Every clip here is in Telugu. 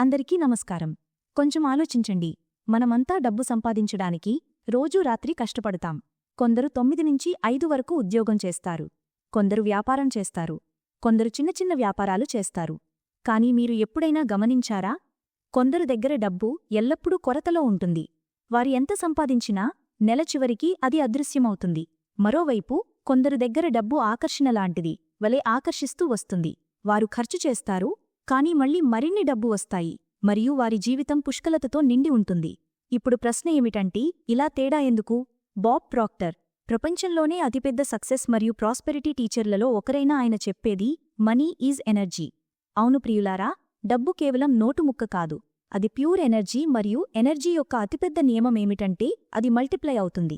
అందరికీ నమస్కారం. కొంచెం ఆలోచించండి. మనమంతా డబ్బు సంపాదించడానికి రోజూ రాత్రి కష్టపడతాం. కొందరు తొమ్మిది నుంచి ఐదు వరకు ఉద్యోగం చేస్తారు. కొందరు వ్యాపారం చేస్తారు. కొందరు చిన్న చిన్న వ్యాపారాలు చేస్తారు. కానీ మీరు ఎప్పుడైనా గమనించారా? కొందరు దగ్గర డబ్బు ఎల్లప్పుడూ కొరతలో ఉంటుంది. వారు ఎంత సంపాదించినా నెల చివరికి అది అదృశ్యమవుతుంది. మరోవైపు కొందరు దగ్గర డబ్బు ఆకర్షణ లాంటిది వలె ఆకర్షిస్తూ వస్తుంది. వారు ఖర్చు చేస్తారు కానీ మళ్ళీ మరిన్ని డబ్బు వస్తాయి మరియు వారి జీవితం పుష్కలతతో నిండి ఉంటుంది. ఇప్పుడు ప్రశ్న ఏమిటంటే ఇలా తేడా ఎందుకు? బాబ్ ప్రాక్టర్ ప్రపంచంలోనే అతిపెద్ద సక్సెస్ మరియు ప్రాస్పెరిటీ టీచర్లలో ఒకరైన ఆయన చెప్పేది మనీ ఈజ్ ఎనర్జీ. అవును ప్రియులారా డబ్బు కేవలం నోటు ముక్క కాదు. అది ప్యూర్ ఎనర్జీ మరియు ఎనర్జీ యొక్క అతిపెద్ద నియమం ఏమిటంటే అది మల్టిప్లై అవుతుంది.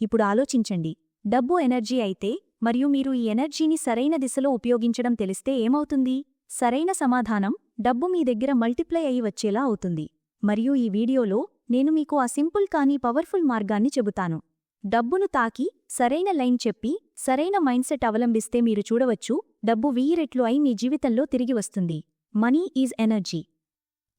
ఇప్పుడు ఆలోచించండి. డబ్బు ఎనర్జీ అయితే మరియు మీరు ఈ ఎనర్జీని సరైన దిశలో ఉపయోగించడం తెలిస్తే ఏమవుతుంది? సరైన సమాధానం డబ్బు మీ దగ్గర మల్టిప్లై అయి వచ్చేలా అవుతుంది. మరియు ఈ వీడియోలో నేను మీకు ఆ సింపుల్ కానీ పవర్ఫుల్ మార్గాన్ని చెబుతాను. డబ్బును తాకి సరైన లైన్ చెప్పి సరైన మైండ్సెట్ అవలంబిస్తే మీరు చూడవచ్చు డబ్బు వెయ్యి రెట్లు అయి మీ జీవితంలో తిరిగి వస్తుంది. Money is energy.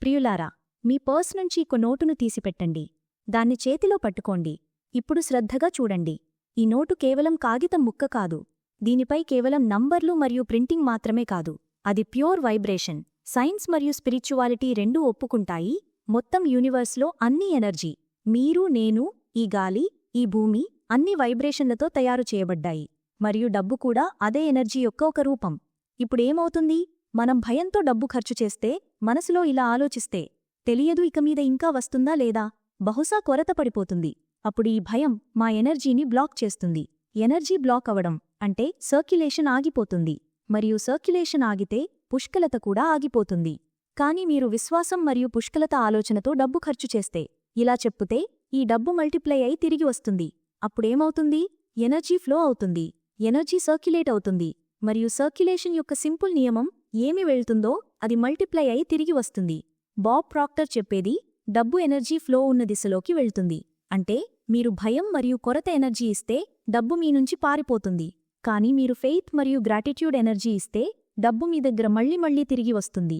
ప్రియులారా మీ పర్స్ నుంచి ఒక నోటును తీసిపెట్టండి. దాన్ని చేతిలో పట్టుకోండి. ఇప్పుడు శ్రద్ధగా చూడండి. ఈ నోటు కేవలం కాగితం ముక్క కాదు. దీనిపై కేవలం నంబర్లు మరియు ప్రింటింగ్ మాత్రమే కాదు. అది ప్యూర్ వైబ్రేషన్. సైన్స్ మరియు స్పిరిచువాలిటీ రెండూ ఒప్పుకుంటాయి. మొత్తం యూనివర్స్లో అన్ని ఎనర్జీ మీరు నేను ఈ గాలి ఈ భూమి అన్ని వైబ్రేషన్లతో తయారు చేయబడ్డాయి. మరియు డబ్బు కూడా అదే ఎనర్జీ యొక్క ఒక రూపం. ఇప్పుడేమవుతుంది మనం భయంతో డబ్బు ఖర్చు చేస్తే మనసులో ఇలా ఆలోచిస్తే తెలియదు ఇక మీద ఇంకా వస్తుందా లేదా? బహుశా కొరత పడిపోతుంది. అప్పుడు ఈ భయం మా ఎనర్జీని బ్లాక్ చేస్తుంది. ఎనర్జీ బ్లాక్ అవడం అంటే సర్క్యులేషన్ ఆగిపోతుంది. మరియు సర్క్యులేషన్ ఆగితే పుష్కలత కూడా ఆగిపోతుంది. కాని మీరు విశ్వాసం మరియు పుష్కలత ఆలోచనతో డబ్బు ఖర్చు చేస్తే ఇలా చెప్పుతే ఈ డబ్బు మల్టిప్లై అయి తిరిగి వస్తుంది. అప్పుడేమవుతుంది? ఎనర్జీ ఫ్లో అవుతుంది. ఎనర్జీ సర్క్యులేట్ అవుతుంది. మరియు సర్క్యులేషన్ యొక్క సింపుల్ నియమం ఏమి వెళ్తుందో అది మల్టిప్లై అయి తిరిగి వస్తుంది. బాబ్ ప్రాక్టర్ చెప్పేది డబ్బు ఎనర్జీ ఫ్లో ఉన్న దిశలోకి వెళ్తుంది. అంటే మీరు భయం మరియు కొరత ఎనర్జీ ఇస్తే డబ్బు మీ నుంచి పారిపోతుంది. కానీ మీరు ఫెయిత్ మరియు గ్రాటిట్యూడ్ ఎనర్జీ ఇస్తే డబ్బు మీ దగ్గర మళ్ళీ మళ్ళీ తిరిగి వస్తుంది.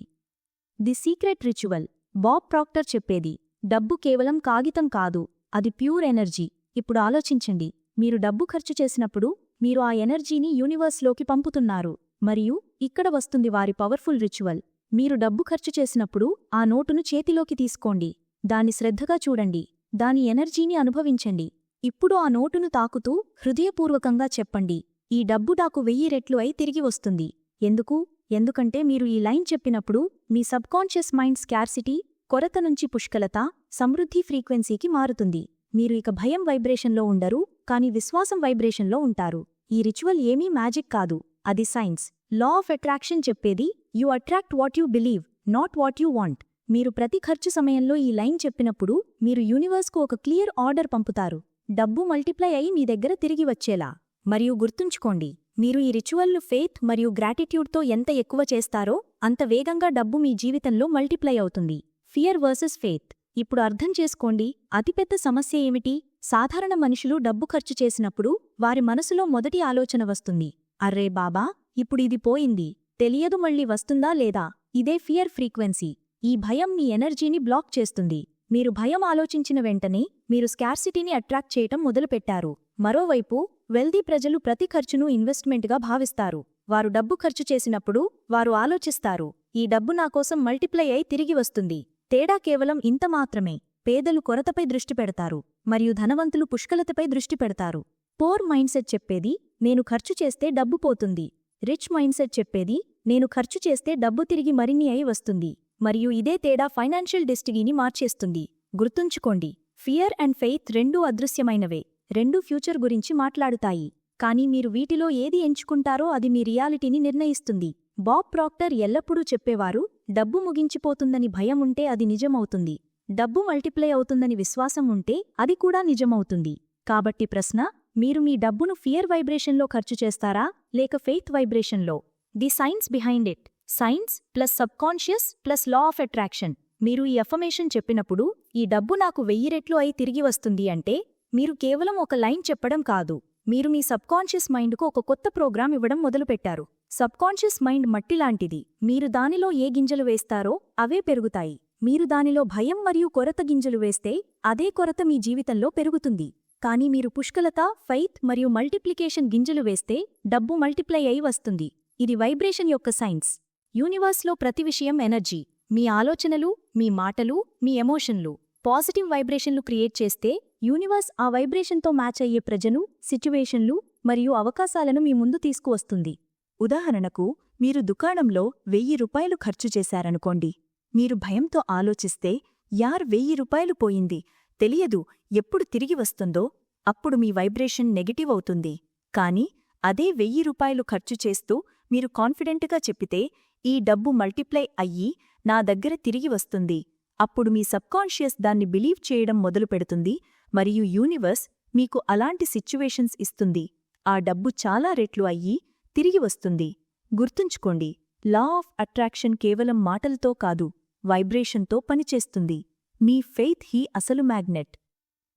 The secret ritual. Bob Proctor చెప్పేది డబ్బు కేవలం కాగితం కాదు అది ప్యూర్ ఎనర్జీ. ఇప్పుడు ఆలోచించండి. మీరు డబ్బు ఖర్చు చేసినప్పుడు మీరు ఆ ఎనర్జీని యూనివర్స్లోకి పంపుతున్నారు. మరియు ఇక్కడ వస్తుంది వారి పవర్ఫుల్ రిచువల్. మీరు డబ్బు ఖర్చు చేసినప్పుడు ఆ నోటును చేతిలోకి తీసుకోండి. దాన్ని శ్రద్ధగా చూడండి. దాని ఎనర్జీని అనుభవించండి. ఇప్పుడు ఆ నోటును తాకుతూ హృదయపూర్వకంగా చెప్పండి. ఈ డబ్బు నాకు వెయ్యి రెట్లు అయి తిరిగి వస్తుంది. ఎందుకు? ఎందుకంటే మీరు ఈ లైన్ చెప్పినప్పుడు మీ సబ్కాన్షియస్ మైండ్ స్కార్సిటీ కొరత నుంచి పుష్కలత సమృద్ధి ఫ్రీక్వెన్సీకి మారుతుంది. మీరు ఇక భయం వైబ్రేషన్లో ఉండరు కాని విశ్వాసం వైబ్రేషన్లో ఉంటారు. ఈ రిచువల్ ఏమీ మ్యాజిక్ కాదు. అది సైన్స్. లా ఆఫ్ అట్రాక్షన్ చెప్పేది you attract what you believe not what you want. మీరు ప్రతి ఖర్చు సమయంలో ఈ లైన్ చెప్పినప్పుడు మీరు యూనివర్స్కు ఒక క్లియర్ ఆర్డర్ పంపుతారు. డబ్బు మల్టిప్లై అయి మీ దగ్గర తిరిగి వచ్చేలా. మరియు గుర్తుంచుకోండి మీరు ఈ రిచువల్ను ఫెయిత్ మరియు గ్రాటిట్యూడ్తో ఎంత ఎక్కువ చేస్తారో అంత వేగంగా డబ్బు మీ జీవితంలో మల్టిప్లై అవుతుంది. Fear versus faith. ఇప్పుడు అర్థం చేసుకోండి అతిపెద్ద సమస్య ఏమిటి? సాధారణ మనుషులు డబ్బు ఖర్చు చేసినప్పుడు వారి మనసులో మొదటి ఆలోచన వస్తుంది అర్రే బాబా ఇప్పుడు ఇది పోయింది. తెలియదు మళ్ళీ వస్తుందా లేదా? ఇదే ఫియర్ ఫ్రీక్వెన్సీ ఈ భయం మీ ఎనర్జీని బ్లాక్ చేస్తుంది. మీరు భయం ఆలోచించిన వెంటనే మీరు స్కార్సిటీని అట్రాక్ట్ చేయటం మొదలుపెట్టారు. మరోవైపు వెల్దీ ప్రజలు ప్రతి ఖర్చును ఇన్వెస్ట్మెంట్గా భావిస్తారు. వారు డబ్బు ఖర్చు చేసినప్పుడు వారు ఆలోచిస్తారు ఈ డబ్బు నాకోసం మల్టిప్లై అయి తిరిగి వస్తుంది. తేడా కేవలం ఇంత మాత్రమే. పేదలు కొరతపై దృష్టి పెడతారు మరియు ధనవంతులు పుష్కలతపై దృష్టి పెడతారు. పోర్ మైండ్సెట్ చెప్పేది నేను ఖర్చు చేస్తే డబ్బు పోతుంది. రిచ్ మైండ్సెట్ చెప్పేది నేను ఖర్చు చేస్తే డబ్బు తిరిగి మరిన్ని అయి వస్తుంది. మరియు ఇదే తేడా ఫైనాన్షియల్ డెస్టినీని మార్చేస్తుంది. గుర్తుంచుకోండి ఫియర్ అండ్ ఫెయిత్ రెండూ అదృశ్యమైనవే రెండూ ఫ్యూచర్ గురించి మాట్లాడుతాయి. కానీ మీరు వీటిలో ఏది ఎంచుకుంటారో అది మీ రియాలిటీని నిర్ణయిస్తుంది. బాబ్ ప్రాక్టర్ ఎల్లప్పుడూ చెప్పేవారు డబ్బు ముగించిపోతుందని భయం ఉంటే అది నిజమవుతుంది. డబ్బు మల్టిప్లై అవుతుందని విశ్వాసం ఉంటే అది కూడా నిజమవుతుంది. కాబట్టి ప్రశ్న మీరు మీ డబ్బును ఫియర్ వైబ్రేషన్లో ఖర్చు చేస్తారా లేక faith వైబ్రేషన్లో? The science behind it. Science plus subconscious plus law of attraction. మీరు ఈ అఫర్మేషన్ చెప్పినప్పుడు ఈ డబ్బు నాకు వెయ్యి రెట్లు అయి తిరిగి వస్తుంది అంటే మీరు కేవలం ఒక లైన్ చెప్పడం కాదు. మీరు మీ సబ్కాన్షియస్ మైండ్కు ఒక కొత్త ప్రోగ్రాం ఇవ్వడం మొదలుపెట్టారు. సబ్కాన్షియస్ మైండ్ మట్టిలాంటిది మీరు దానిలో ఏ గింజలు వేస్తారో అవే పెరుగుతాయి. మీరు దానిలో భయం మరియు కొరత గింజలు వేస్తే అదే కొరత మీ జీవితంలో పెరుగుతుంది. కానీ మీరు పుష్కలత ఫైత్ మరియు మల్టిప్లికేషన్ గింజలు వేస్తే డబ్బు మల్టిప్లై అయి వస్తుంది. ఇది వైబ్రేషన్ యొక్క సైన్స్. యూనివర్స్లో ప్రతి విషయం ఎనర్జీ. మీ ఆలోచనలు మీ మాటలు మీ ఎమోషన్లు. పాజిటివ్ వైబ్రేషన్లు క్రియేట్ చేస్తే యూనివర్స్ ఆ వైబ్రేషన్తో మ్యాచ్ అయ్యే ప్రజను సిచ్యువేషన్లు మరియు అవకాశాలను మీ ముందు తీసుకువస్తుంది. ఉదాహరణకు మీరు దుకాణంలో వెయ్యి రూపాయలు ఖర్చు చేశారనుకోండి. మీరు భయంతో ఆలోచిస్తే యార్ వెయ్యి రూపాయలు పోయింది. తెలియదు ఎప్పుడు తిరిగి వస్తుందో అప్పుడు మీ వైబ్రేషన్ నెగటివ్ అవుతుంది. కాని అదే వెయ్యి రూపాయలు ఖర్చు చేస్తూ మీరు కాన్ఫిడెంట్గా చెప్పితే ఈ డబ్బు మల్టిప్లై అయ్యి నా దగ్గర తిరిగి వస్తుంది. అప్పుడు మీ సబ్కాన్షియస్ దాన్ని బిలీవ్ చేయడం మొదలుపెడుతుంది మరియు యూనివర్స్ మీకు అలాంటి సిచ్యువేషన్స్ ఇస్తుంది. ఆ డబ్బు చాలా రెట్లు అయ్యి తిరిగి వస్తుంది. గుర్తుంచుకోండి లా ఆఫ్ అట్రాక్షన్ కేవలం మాటలతో కాదు వైబ్రేషన్తో పనిచేస్తుంది. మీ ఫెయిత్ హీ అసలు magnet.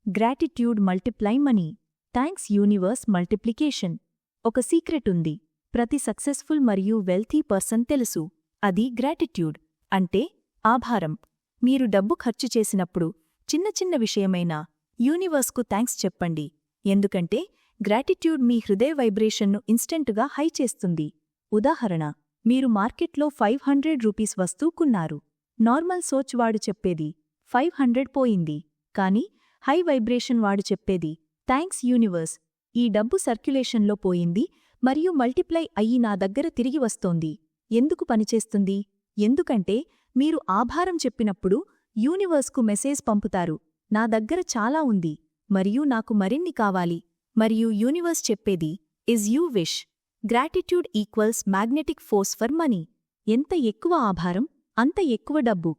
Gratitude multiply money. Thanks universe multiplication. ఒక సీక్రెట్ ఉంది. ప్రతి సక్సెస్ఫుల్ మరియు వెల్తీ పర్సన్ తెలుసు. అది గ్రాటిట్యూడ్ అంటే ఆభారం. మీరు డబ్బు ఖర్చు చేసినప్పుడు చిన్న చిన్న విషయమైనా యూనివర్స్కు థ్యాంక్స్ చెప్పండి. ఎందుకంటే గ్రాటిట్యూడ్ మీ హృదయ వైబ్రేషన్ను ఇన్స్టెంటుగా హై చేస్తుంది. ఉదాహరణ మీరు మార్కెట్లో ఫైవ్ హండ్రెడ్ రూపీస్ వస్తూకున్నారు నార్మల్ సోచ్ వాడు చెప్పేది ఫైవ్ హండ్రెడ్ పోయింది. కాని హై వైబ్రేషన్ వాడు చెప్పేది థ్యాంక్స్ యూనివర్స్ ఈ డబ్బు సర్క్యులేషన్లో పోయింది మరియు మల్టిప్లై అయ్యి నా దగ్గర తిరిగి వస్తోంది. ఎందుకు పనిచేస్తుంది? ఎందుకంటే మీరు ఆభారం చెప్పినప్పుడు యూనివర్స్కు మెసేజ్ పంపుతారు. నా దగ్గర చాలా ఉంది. మరియు నాకు మరిన్ని కావాలి. మరియు యూనివర్స్ చెప్పేది is you wish gratitude equals magnetic force for money ఎంత ఎక్కువ ఆభారం అంత ఎక్కువ డబ్బు.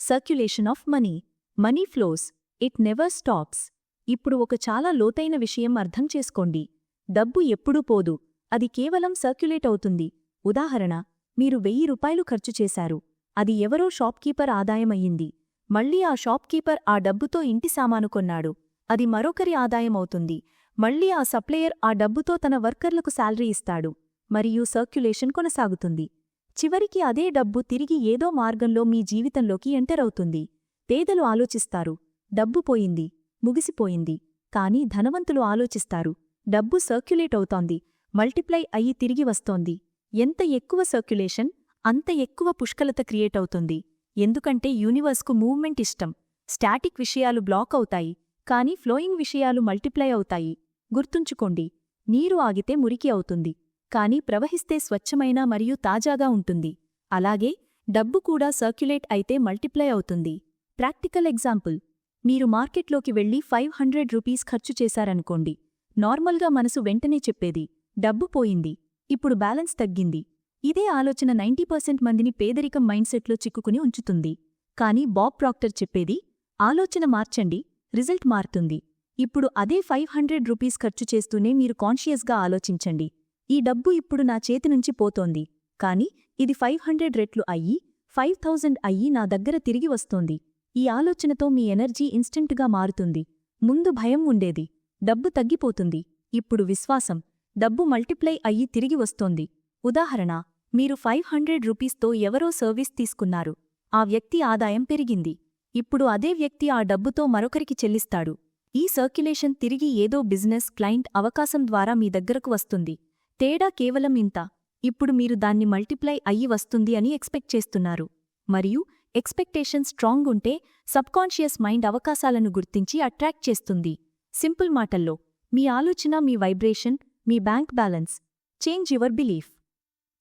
Circulation of money money flows it never stops ఇప్పుడు ఒక చాలా లోతైన విషయం అర్థం చేసుకోండి. డబ్బు ఎప్పుడూ పోదు. అది కేవలం సర్క్యులేట్ అవుతుంది. ఉదాహరణ మీరు వెయ్యి రూపాయలు ఖర్చు చేశారు. అది ఎవరో షాప్కీపర్ ఆదాయమయ్యింది. మళ్ళీ ఆ షాప్కీపర్ ఆ డబ్బుతో ఇంటి సామాను కొన్నాడు. అది మరొకరి ఆదాయమవుతుంది. మళ్ళీ ఆ సప్లయర్ ఆ డబ్బుతో తన వర్కర్లకు శాలరీ ఇస్తాడు. మరియు సర్క్యులేషన్ కొనసాగుతుంది. చివరికి అదే డబ్బు తిరిగి ఏదో మార్గంలో మీ జీవితంలోకి ఎంటర్ అవుతుంది. పేదలు ఆలోచిస్తారు. డబ్బు పోయింది. ముగిసిపోయింది. కాని ధనవంతులు ఆలోచిస్తారు. డబ్బు సర్క్యులేట్ అవుతోంది. మల్టిప్లై అయ్యి తిరిగి వస్తోంది. ఎంత ఎక్కువ సర్క్యులేషన్ అంత ఎక్కువ పుష్కలత క్రియేట్ అవుతుంది. ఎందుకంటే యూనివర్స్కు మూవ్మెంట్ ఇష్టం. స్టాటిక్ విషయాలు బ్లాక్ అవుతాయి. కానీ ఫ్లోయింగ్ విషయాలు మల్టిప్లై అవుతాయి. గుర్తుంచుకోండి నీరు ఆగితే మురికి అవుతుంది. కాని ప్రవహిస్తే స్వచ్ఛమైన మరియు తాజాగా ఉంటుంది. అలాగే డబ్బు కూడా సర్క్యులేట్ అయితే మల్టిప్లై అవుతుంది. ప్రాక్టికల్ ఎగ్జాంపుల్ మీరు మార్కెట్లోకి వెళ్ళి ఫైవ్ హండ్రెడ్ రూపీస్ ఖర్చు చేశారనుకోండి. నార్మల్గా మనసు వెంటనే చెప్పేది డబ్బు పోయింది ఇప్పుడు బ్యాలెన్స్ తగ్గింది. ఇదే ఆలోచన నైంటీ పర్సెంట్ మందిని పేదరికం మైండ్సెట్లో చిక్కుకుని ఉంచుతుంది. కానీ బాబ్ ప్రాక్టర్ చెప్పేది ఆలోచన మార్చండి రిజల్ట్ మారుతుంది. ఇప్పుడు అదే ఫైవ్ హండ్రెడ్ రూపీస్ ఖర్చు చేస్తూనే మీరు కాన్షియస్గా ఆలోచించండి. ఈ డబ్బు ఇప్పుడు నా చేతి నుంచి పోతోంది కాని ఇది ఫైవ్ హండ్రెడ్ రెట్లు అయ్యి ఫైవ్ థౌజండ్ అయ్యి నా దగ్గర తిరిగి వస్తోంది. ఈ ఆలోచనతో మీ ఎనర్జీ ఇన్స్టెంట్గా మారుతుంది. ముందు భయం ఉండేది. డబ్బు తగ్గిపోతుంది. ఇప్పుడు విశ్వాసం డబ్బు మల్టిప్లై అయ్యి తిరిగి వస్తోంది. ఉదాహరణ మీరు ఫైవ్ హండ్రెడ్ రూపీస్తో ఎవరో సర్వీస్ తీసుకున్నారు. ఆ వ్యక్తి ఆదాయం పెరిగింది. ఇప్పుడు అదే వ్యక్తి ఆ డబ్బుతో మరొకరికి చెల్లిస్తాడు. ఈ సర్క్యులేషన్ తిరిగి ఏదో బిజినెస్ క్లయింట్ అవకాశం ద్వారా మీ దగ్గరకు వస్తుంది. తేడా కేవలం ఇంత. ఇప్పుడు మీరు దాన్ని మల్టిప్లై అయ్యి వస్తుంది అని ఎక్స్పెక్ట్ చేస్తున్నారు. మరియు ఎక్స్పెక్టేషన్ స్ట్రాంగ్ ఉంటే సబ్కాన్షియస్ మైండ్ అవకాశాలను గుర్తించి అట్రాక్ట్ చేస్తుంది. సింపుల్ మాటల్లో మీ ఆలోచన మీ vibration me bank balance change your belief.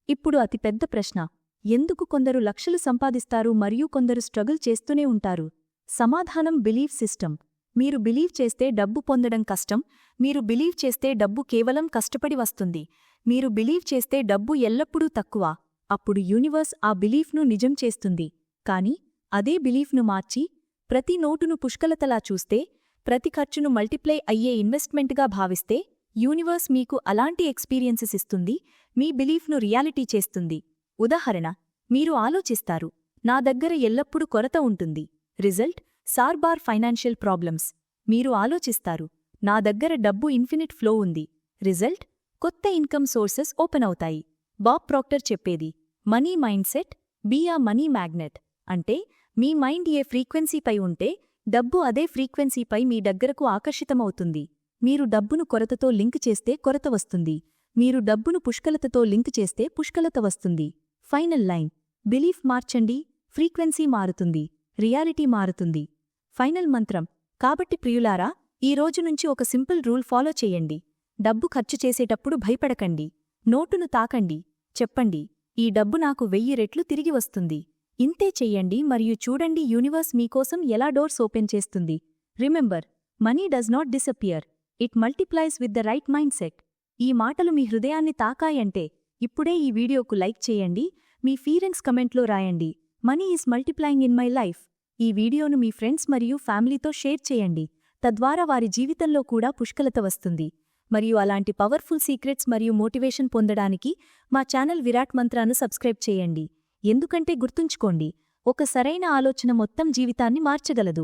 ఇప్పుడు అతిపెద్ద ప్రశ్న ఎందుకు కొందరు లక్షలు సంపాదిస్తారు మరియు కొందరు స్ట్రగుల్ చేస్తూనే ఉంటారు? సమాధానం బిలీవ్ సిస్టమ్. మీరు బిలీవ్ చేస్తే డబ్బు పొందడం కష్టం మీరు బిలీవ్ చేస్తే డబ్బు కేవలం కష్టపడి వస్తుంది. మీరు బిలీవ్ చేస్తే డబ్బు ఎల్లప్పుడూ తక్కువ. అప్పుడు యూనివర్స్ ఆ బిలీఫ్ను నిజం చేస్తుంది. కాని అదే బిలీఫ్ను మార్చి ప్రతి నోటును పుష్కలతలా చూస్తే ప్రతి ఖర్చును మల్టిప్లై అయ్యే ఇన్వెస్ట్మెంట్గా భావిస్తే యూనివర్స్ మీకు అలాంటి ఎక్స్పీరియన్సెస్ ఇస్తుంది మీ బిలీఫ్ను రియాలిటీ చేస్తుంది. ఉదాహరణ మీరు ఆలోచిస్తారు నా దగ్గర ఎల్లప్పుడూ కొరత ఉంటుంది. రిజల్ట్ సార్బార్ ఫైనాన్షియల్ ప్రాబ్లమ్స్. మీరు ఆలోచిస్తారు నా దగ్గర డబ్బు ఇన్ఫినిట్ ఫ్లో ఉంది. రిజల్ట్ కొత్త ఇన్కమ్ సోర్సెస్ ఓపెన్ అవుతాయి. బాబ్ ప్రాక్టర్ చెప్పేది money mind set be a money magnet. అంటే మీ మైండ్ ఏ ఫ్రీక్వెన్సీపై ఉంటే డబ్బు అదే ఫ్రీక్వెన్సీపై మీ దగ్గరకు ఆకర్షితమవుతుంది. మీరు డబ్బును కొరతతో లింక్ చేస్తే కొరత వస్తుంది. మీరు డబ్బును పుష్కలతతో లింక్ చేస్తే పుష్కలత వస్తుంది. Final line. బిలీఫ్ మార్చండి. ఫ్రీక్వెన్సీ మారుతుంది. రియాలిటీ మారుతుంది. ఫైనల్ మంత్రం. కాబట్టి ప్రియులారా ఈ రోజు నుంచి ఒక సింపుల్ రూల్ ఫాలో చేయండి. డబ్బు ఖర్చు చేసేటప్పుడు భయపడకండి. నోటును తాకండి. చెప్పండి. ఈ డబ్బు నాకు వెయ్యి రెట్లు తిరిగి వస్తుంది. ఇంతే చెయ్యండి మరియు చూడండి యూనివర్స్ మీకోసం ఎలా డోర్స్ ఓపెన్ చేస్తుంది. Remember money does not disappear. It multiplies with the right mind set. ఈ మాటలు మీ హృదయాన్ని తాకాయంటే ఇప్పుడే ఈ వీడియోకు లైక్ చేయండి మీ ఫీలింగ్స్ కమెంట్లో రాయండి. Money is multiplying in my life. ఈ వీడియోను మీ ఫ్రెండ్స్ మరియు ఫ్యామిలీతో షేర్ చేయండి. తద్వారా వారి జీవితంలో కూడా పుష్కలత వస్తుంది. మరియు అలాంటి పవర్ఫుల్ సీక్రెట్స్ మరియు మోటివేషన్ పొందడానికి మా ఛానల్ విరాట్ మంత్రాను సబ్స్క్రైబ్ చేయండి. ఎందుకంటే గుర్తుంచుకోండి ఒక సరైన ఆలోచన మొత్తం జీవితాన్ని మార్చగలదు.